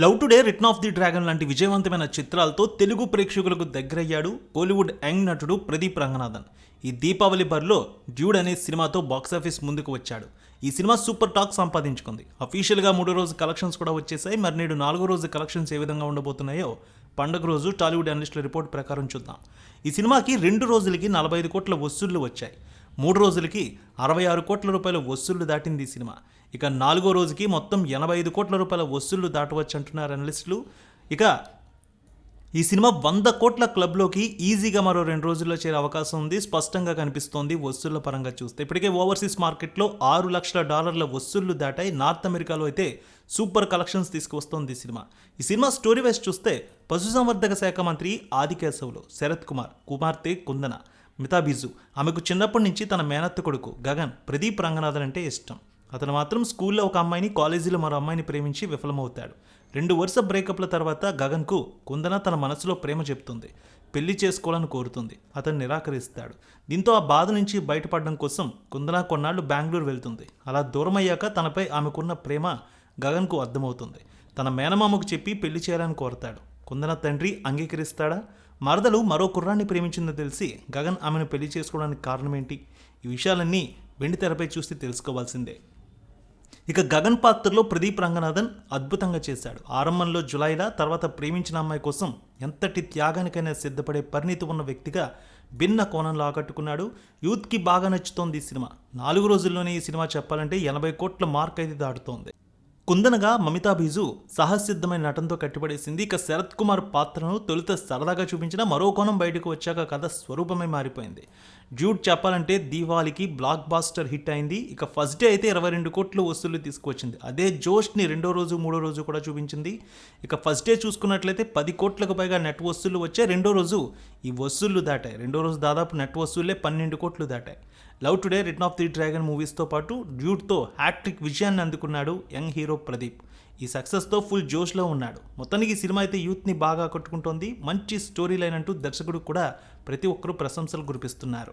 Love Today Return of the Dragon లాంటి విజయవంతమైన చిత్రాలతో తెలుగు ప్రేక్షకులకు దగ్గరయ్యాడు కోలీవుడ్ యంగ్ నటుడు ప్రదీప్ రంగనాథన్. ఈ దీపావళి బరిలో డ్యూడ్ అనే సినిమాతో బాక్సాఫీస్ ముందుకు వచ్చాడు. ఈ సినిమా సూపర్ టాక్ సంపాదించుకుంది. అఫీషియల్గా మూడో రోజు కలెక్షన్స్ కూడా వచ్చేసాయి. మరి నేడు నాలుగో రోజు కలెక్షన్స్ ఏ విధంగా ఉండబోతున్నాయో పండుగ రోజు టాలీవుడ్ అనలిస్టుల రిపోర్ట్ ప్రకారం చూద్దాం. ఈ సినిమాకి రెండు రోజులకి నలభై ఐదు కోట్ల వసూళ్ళు వచ్చాయి. మూడు రోజులకి అరవై ఆరు కోట్ల రూపాయల వసూళ్ళు దాటింది ఈ సినిమా. ఇక నాలుగో రోజుకి మొత్తం ఎనభై ఐదు కోట్ల రూపాయల వసూళ్ళు దాటవచ్చు అంటున్నారు అనలిస్టులు ఇక ఈ సినిమా వంద కోట్ల క్లబ్లోకి ఈజీగా మరో రెండు రోజుల్లో చేరే అవకాశం ఉంది. స్పష్టంగా కనిపిస్తోంది వసూళ్ళ పరంగా చూస్తే. ఇప్పటికే ఓవర్సీస్ మార్కెట్లో ఆరు లక్షల డాలర్ల వసూళ్ళు దాటాయి. నార్త్ అమెరికాలో అయితే సూపర్ కలెక్షన్స్ తీసుకువస్తోంది ఈ సినిమా. ఈ సినిమా స్టోరీ వైస్ చూస్తే పశుసంవర్ధక శాఖ మంత్రి ఆదికేశవులు శరత్ కుమార్ కుమార్తె కుందన మితాబిజు. ఆమెకు చిన్నప్పటి నుంచి తన మేనత్త కొడుకు గగన్ ప్రదీప్ రంగనాథన్ అంటే ఇష్టం. అతను మాత్రం స్కూల్లో ఒక అమ్మాయిని కాలేజీలో మరో అమ్మాయిని ప్రేమించి విఫలమవుతాడు. రెండు వరుస బ్రేకప్ల తర్వాత గగన్కు కుందన తన మనసులో ప్రేమ చెప్తుంది. పెళ్ళి చేసుకోవాలని కోరుతుంది. అతను నిరాకరిస్తాడు. దీంతో ఆ బాధ నుంచి బయటపడడం కోసం కుందన కొన్నాళ్ళు బెంగళూరు వెళ్తుంది. అలా దూరమయ్యాక తనపై ఆమెకున్న ప్రేమ గగన్కు అర్థమవుతుంది. తన మేనమామకు చెప్పి పెళ్ళి చేయాలని కోరతాడు. కుందన తండ్రి అంగీకరిస్తాడా? మరదలు మరో కుర్రాన్ని ప్రేమించిందో తెలిసి గగన్ ఆమెను పెళ్ళి చేసుకోవడానికి కారణం ఏంటి ఈ విషయాలన్నీ వెండి తెరపై చూస్తే తెలుసుకోవాల్సిందే. ఇక గగన్ పాత్రలో ప్రదీప్ రంగనాథన్ అద్భుతంగా చేశాడు. ఆరంభంలో జులైలా తర్వాత ప్రేమించిన అమ్మాయి కోసం ఎంతటి త్యాగానికైనా సిద్ధపడే పరిణితి ఉన్న వ్యక్తిగా భిన్న కోణంలో ఆకట్టుకున్నాడు. యూత్కి బాగా నచ్చుతోంది ఈ సినిమా. నాలుగు రోజుల్లోనే ఈ సినిమా చెప్పాలంటే ఎనభై కోట్ల మార్క్ అయితే దాటుతోంది. కుందనగా మమితా బీజు సహసిద్ధమైన నటనతో కట్టిపడేసింది. ఇక శరత్ కుమార్ పాత్రను తొలుత సరదాగా చూపించిన మరో కోణం బయటకు వచ్చాక కథ స్వరూపమే మారిపోయింది. జూడ్ చెప్పాలంటే దీవాళికి బ్లాక్ బాస్టర్ హిట్ అయింది. ఇక ఫస్ట్ డే అయితే ఇరవై రెండు కోట్లు వసూళ్ళు తీసుకువచ్చింది. అదే జోష్ని రెండో రోజు మూడో రోజు కూడా చూపించింది. ఇక ఫస్ట్ డే చూసుకున్నట్లయితే పది కోట్లకు పైగా నెట్ వసూలు వచ్చాయి. రెండో రోజు ఈ వసూళ్ళు దాటాయి. రెండో రోజు దాదాపు నెట్ వసూలే పన్నెండు కోట్లు దాటాయి. Love Today Return of the Dragon మూవీస్తో పాటు డ్యూట్తో హ్యాట్రిక్ విజయాన్ని అందుకున్నాడు యంగ్ హీరో ప్రదీప్. ఈ సక్సెస్తో ఫుల్ జోష్లో ఉన్నాడు. మొత్తానికి ఈ సినిమా అయితే యూత్ని బాగా ఆకట్టుకుంటోంది. మంచి స్టోరీ లైన్ అంటూ దర్శకుడు కూడా ప్రతి ఒక్కరూ ప్రశంసలు కురిపిస్తున్నారు.